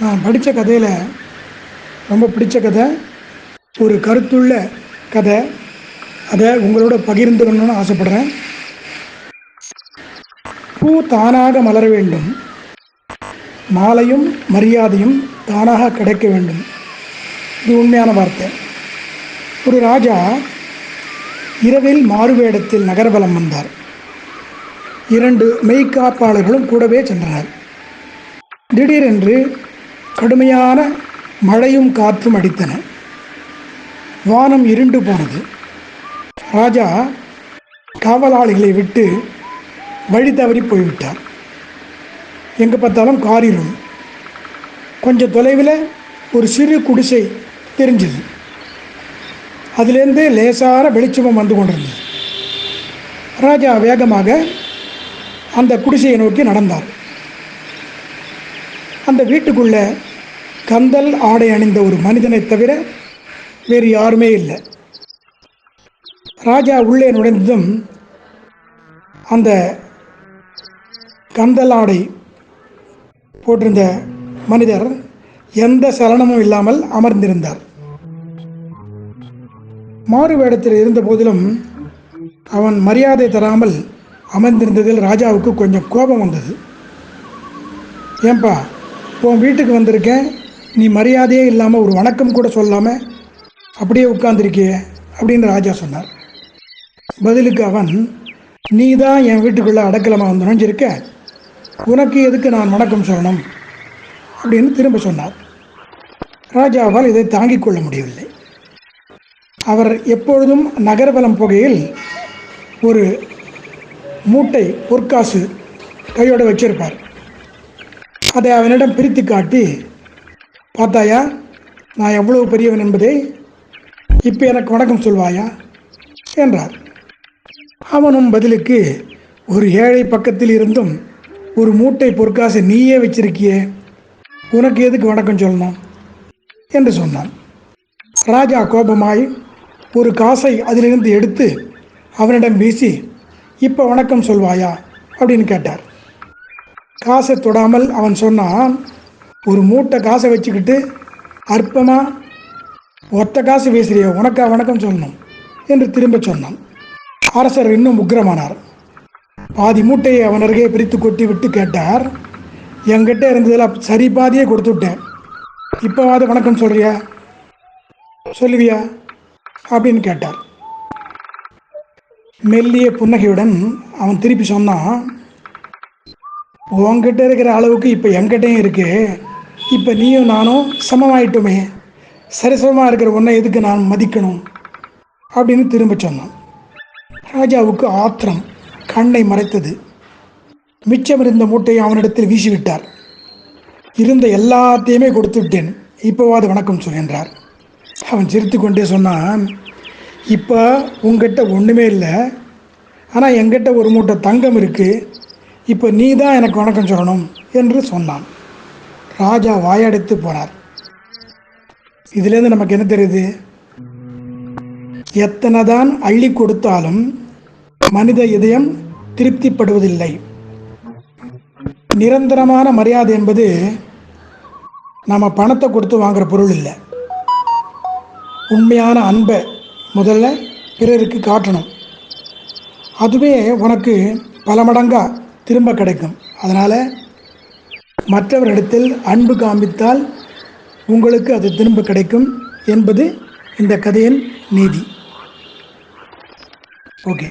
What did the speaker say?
நான் படித்த கதையில் ரொம்ப பிடிச்ச கதை ஒரு கருத்துள்ள கதை. அதை உங்களோட பகிர்ந்துக்கணும்னு ஆசைப்படுறேன். பூ தானாக மலர வேண்டும். மாலையும் மரியாதையும் தானாக கிடைக்க வேண்டும். இது உண்மையான வார்த்தை. ஒரு ராஜா இரவில் மாறுவேடத்தில் நகர்வலம் வந்தார். இரண்டு மெய்காப்பாளர்களும் கூடவே சென்றனர் திடீரென்று கடுமையான மழையும் காற்றும் அடித்தன. வானம் இருண்டு போனது. ராஜா காவலாளிகளை விட்டு வழி தவறி போய்விட்டார். எங்கே பார்த்தாலும் காரிலும் கொஞ்சம் தொலைவில் ஒரு சிறு குடிசை தெரிஞ்சது. அதிலேருந்து லேசான வெளிச்சமும் வந்து கொண்டிருந்தது. ராஜா வேகமாக அந்த குடிசையை நோக்கி நடந்தார். அந்த வீட்டுக்குள்ளே கந்தல் ஆடை அணிந்த ஒரு மனிதனை தவிர வேறு யாருமே இல்லை. ராஜா உள்ளே நுழைந்ததும் அந்த கந்தல் ஆடை போட்டிருந்த மனிதர் எந்த சலனமும் இல்லாமல் அமர்ந்திருந்தார். மாறு வேடத்தில் இருந்த போதிலும் அவன் மரியாதை தராமல் அமர்ந்திருந்ததில் ராஜாவுக்கு கொஞ்சம் கோபம் வந்தது. ஏன்பா உன் வீட்டுக்கு வந்திருக்கேன். நீ மரியாதையே இல்லாமல் ஒரு வணக்கம் கூட சொல்லாமல் அப்படியே உட்கார்ந்திருக்கியே அப்படின்னு ராஜா சொன்னார். பதிலுக்கு அவன் நீ தான் என் வீட்டுக்குள்ளே அடக்கலமாக வந்து நுழைஞ்சிருக்க? உனக்கு எதுக்கு நான் வணக்கம் சொல்லணும்? அப்படின்னு திரும்ப சொன்னார். ராஜாவால் இதை தாங்கிக் கொள்ள முடியவில்லை. அவர் எப்பொழுதும் நகர்வலம் புகையில் ஒரு மூட்டை பொற்காசு கையோடு வச்சிருப்பார். அதை அவனிடம் பிரித்து காட்டி பார்த்தாயா நான் எவ்வளவு பெரியவன் என்பதை இப்போ எனக்கு வணக்கம் சொல்வாயா? என்றார். அவனும் பதிலுக்கு ஒரு ஏழை பக்கத்தில் இருந்தும் ஒரு மூட்டை பொற்காசை நீயே வச்சிருக்கியே உனக்கு எதுக்கு வணக்கம் சொல்லணும்? என்று சொன்னான். ராஜா கோபமாய் ஒரு காசை அதிலிருந்து எடுத்து அவனிடம் வீசி இப்போ வணக்கம் சொல்வாயா? அப்படின்னு கேட்டார். காசை தொடாமல் அவன் சொன்னான் ஒரு மூட்டை காசை வச்சுக்கிட்டு அற்பமாக ஒத்த காசு பேசுகிறிய உனக்கா வணக்கம் சொல்லணும் என்று திரும்ப சொன்னான். அரசர் இன்னும் உக்கிரமானார். பாதி மூட்டையை அவன் அருகே பிரித்து கொட்டி விட்டு கேட்டார் என்கிட்ட இருந்ததில் சரி பாதியே கொடுத்து விட்டேன். இப்போவாது வணக்கம் சொல்கிறியா சொல்லுவியா? அப்படின்னு கேட்டார். மெல்லிய புன்னகையுடன் அவன் திருப்பி சொன்னான் உன்கிட்ட இருக்கிற அளவுக்கு இப்போ என்கிட்டையும் இருக்குது இப்போ நீயும் நானும் சமமாயிட்டோமே. சரிசமமாக இருக்கிற ஒன்றை எதுக்கு நான் மதிக்கணும்? அப்படின்னு திரும்ப சொன்னான். ராஜாவுக்கு ஆத்திரம். கண்ணை மறைத்தது. மிச்சம் இருந்த மூட்டையை அவனிடத்தில் வீசிவிட்டார். இருந்த எல்லாத்தையுமே கொடுத்து விட்டேன் இப்போவாது வணக்கம் சொல் என்றார். அவன் சிரித்து கொண்டே சொன்னான் இப்போ உங்ககிட்ட ஒன்றுமே இல்லை. ஆனால் என்கிட்ட ஒரு மூட்டை தங்கம் இருக்குது இப்போ நீ தான் எனக்கு வணக்கம் சொல்லணும் என்று சொன்னான். ராஜா வாயடைத்து போனார். இதுலேருந்து நமக்கு என்ன தெரியுது? எத்தனை தான் அள்ளி கொடுத்தாலும் மனித இதயம் திருப்திப்படுவதில்லை. நிரந்தரமான மரியாதை என்பது நம்ம பணத்தை கொடுத்து வாங்குற பொருள் இல்லை. உண்மையான அன்பை முதல்ல பிறருக்கு காட்டணும். அதுவே உனக்கு பல மடங்காக திரும்ப கிடைக்கும். அதனால் மற்றவரிடத்தில் அன்பு காமித்தால் உங்களுக்கு அது திரும்ப கிடைக்கும் என்பது இந்த கதையின் நீதி. ஓகே.